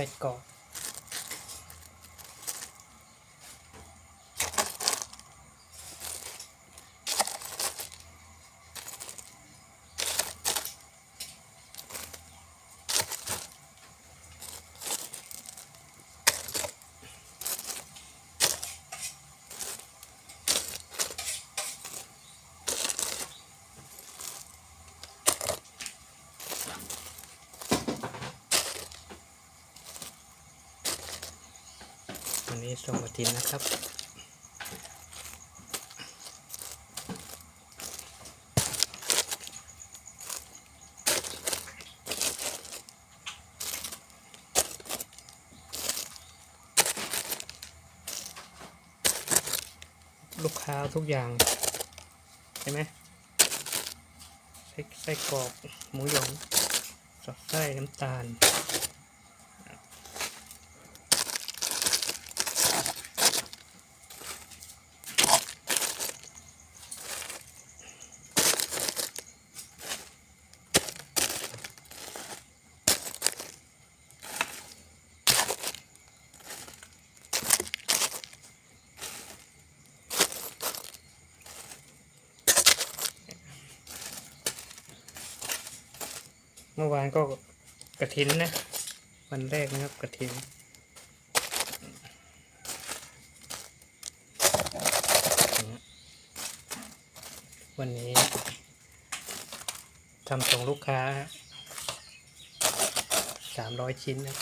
ส่กรอก วันนี้ส่งกระถินนะครับลูกค้าทุกอย่างใช่ไหมไส้ไส้กรอกหมูหยองสอดไส้น้ำตาล เมื่อวานก็กระถินนะ วันแรกนะครับกระถินวันนี้ทำส่งลูกค้าสามร้อยชิ้นนะ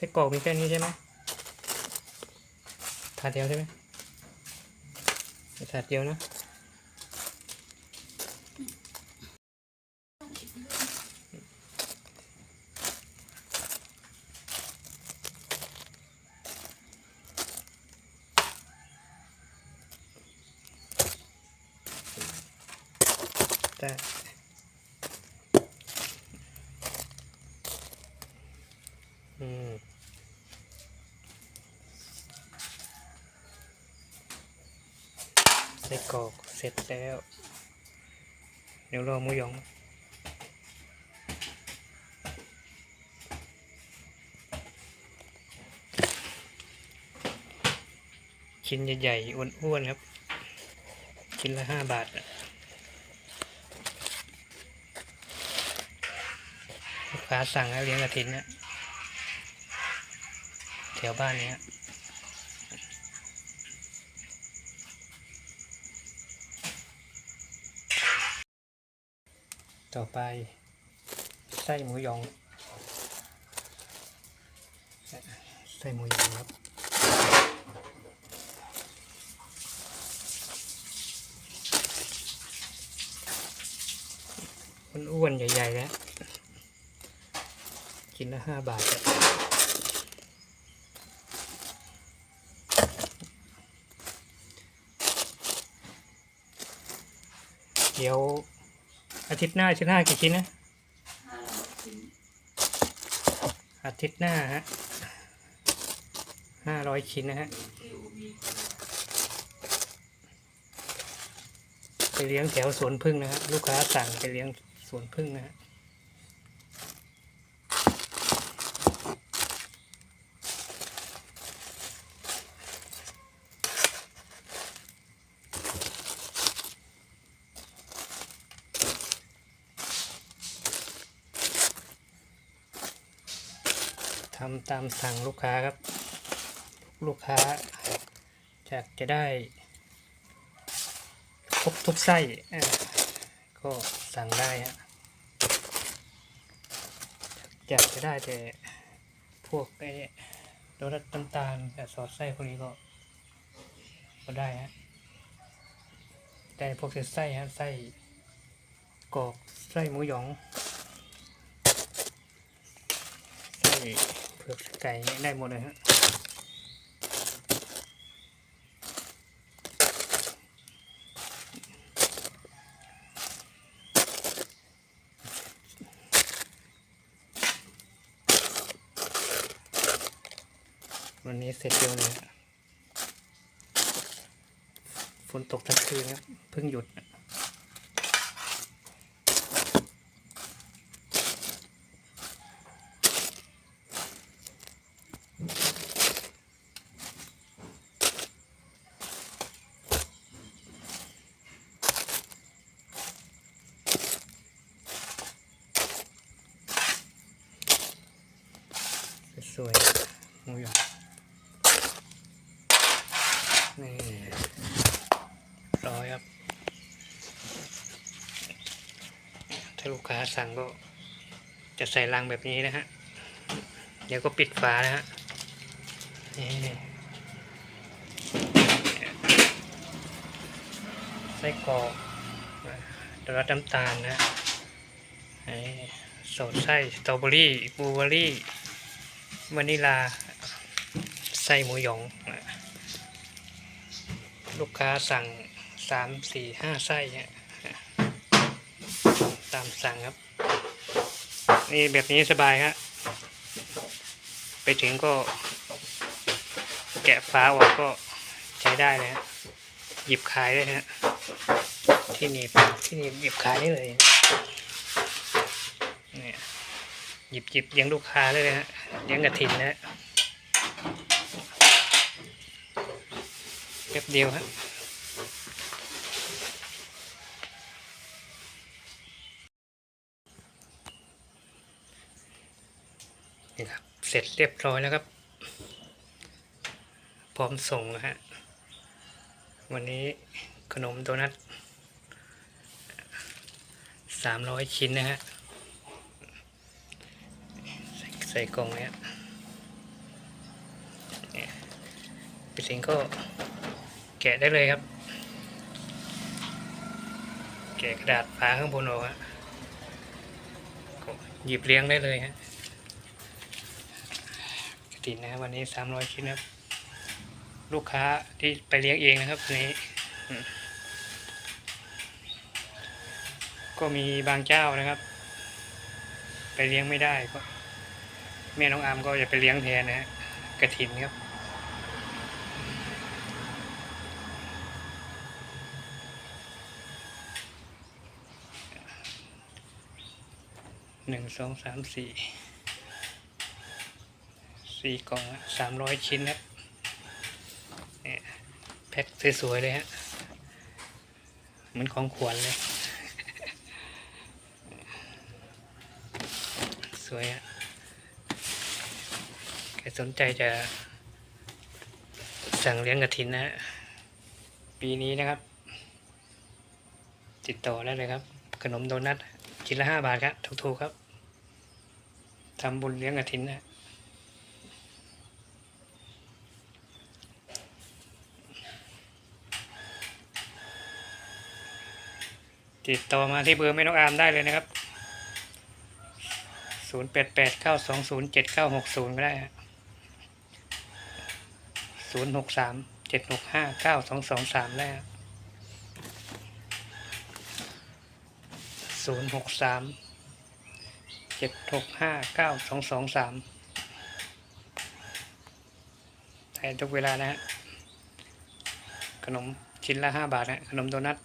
ไส้กรอกมีแค่นี้ใช่ไหมถาดเดียวใช่ไหมถาดเดียวนะ ใส่กรอกเสร็จแล้ว เดี๋ยวรอหมูหยองชิ้นใหญ่ๆ อ้วนๆ ครับ ชิ้นละห้าบาทลูกค้าสั่งแล้วเลี้ยงกระถินเนี่ย แถวบ้านเนี้ยต่อไปไส้หมูยอง ไส้หมูยองครับ อ้วนๆใหญ่ๆแล้วชิ้นละห้าบาท เดี๋ยวอาทิตย์หน้าชิ้นห้ากี่ชิ้นนะห้าร้อยชิ้นอาทิตย์หน้าฮะห้าร้อยชิ้นนะฮะไปเลี้ยงแถวสวนพึ่งนะฮะลูกค้าสั่งไปเลี้ยงสวนพึ่งนะฮะำตามสั่งลูกค้าครับ ลูกค้าอยากจะได้ครบทุกไส่ก็สั่งได้ฮะอยากจะได้แต่พวกไอ้โดนัทน้ำตาลกับซอสไส้พวกนี้ก็ ก็ได้ฮะได้พวกไส้ฮะไส้กรอกไส้หมูหยองไส้ ผือกไก่ได้หมดเลยฮะวันนี้เสร็จเร็วเลยฮะฝนตกทั้งคืนครับ เพิ่งหยุด วยหมูหยองนี่ร้อยครับ ถ้าลูกค้าสั่งก็จะใส่ลังแบบนี้นะฮะ เดี๋ยวก็ปิดฝานะฮะ นี่ไส้กรอกดรสน้ำตาลนะนี่สดไส้สตรอเบอรี่บลูเบอรี่ วานิลาไส้หมูหยอง ลูกค้าสั่งสามสี่ห้าไส้ตามสั่งครับ นี่แบบนี้สบายฮะไปถึงก็ แกะฟ้าออกก็ใช้ได้เลยฮะหยิบขายได้ฮะที่นี่ที่นี่หยิบขายได้เลยนี่ย หยิบหยิบเลี้ยงลูกค้าเลยฮะเลี้ยงกระถินนะฮะแป๊บเดียวฮะนี่ครับ เสร็จเรียบร้อยแล้วครับ พร้อมส่งนะฮะ วันนี้ขนมโดนัทสามร้อยชิ้นนะฮะ ใส่ใส่กล่องเนี้ยเนี่ยไปถึงก็แกะได้เลยครับ แกะกระดาษฝาข้างบนออกฮะหยิบเลี้ยงได้เลยฮะกระถินนะวันนี้สามร้อยชิ้นครับ ลูกค้าที่ไปเลี้ยงเองนะครับวันนี้ก็มีบางเจ้านะครับ ไปเลี้ยงไม่ได้ก็ แม่น้องอามก็จะไปเลี้ยงแทนนะฮะกระถินครับ หนึ่งสองสามสี่ สี่กล่องสามร้อยชิ้นครับเนี่ยแพ็คสวยๆเลยฮะ เหมือนของขวัญเลย สวยฮะ ครสนใจจะ สั่งเลี้ยงกระถินนะ ปีนี้นะครับ ติดต่อได้เลยครับ ขนมโดนัทชิ้นละห้าบาทครับถูกๆครับทำบุญเลี้ยงกระถินนะติดต่อมาที่เบอร์ไม่น้องอามได้เลยนะครับศูนย์แปดแปดเก้าสองศูนย์เจ็ดเก้าหกศูนย์ก็ได้ ศูนย์หกสามเจ็ดหกห้าเก้าสองสองสามได้ศูนย์หกสามเจ็ดหกห้าเก้าสองสองสามใช้ทุกเวลานะฮะขนมชิ้นละห้าบาทนะขนมโดนัท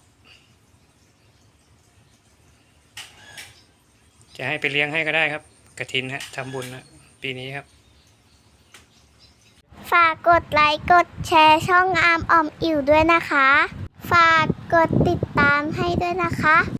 จะให้ไปเลี้ยงให้ก็ได้ครับกระถินฮะทำบุญนะปีนี้ครับ ฝากกดไลค์กดแชร์ช่องอาร์มออมอิ่วด้วยนะคะ ฝากกดติดตามให้ด้วยนะคะ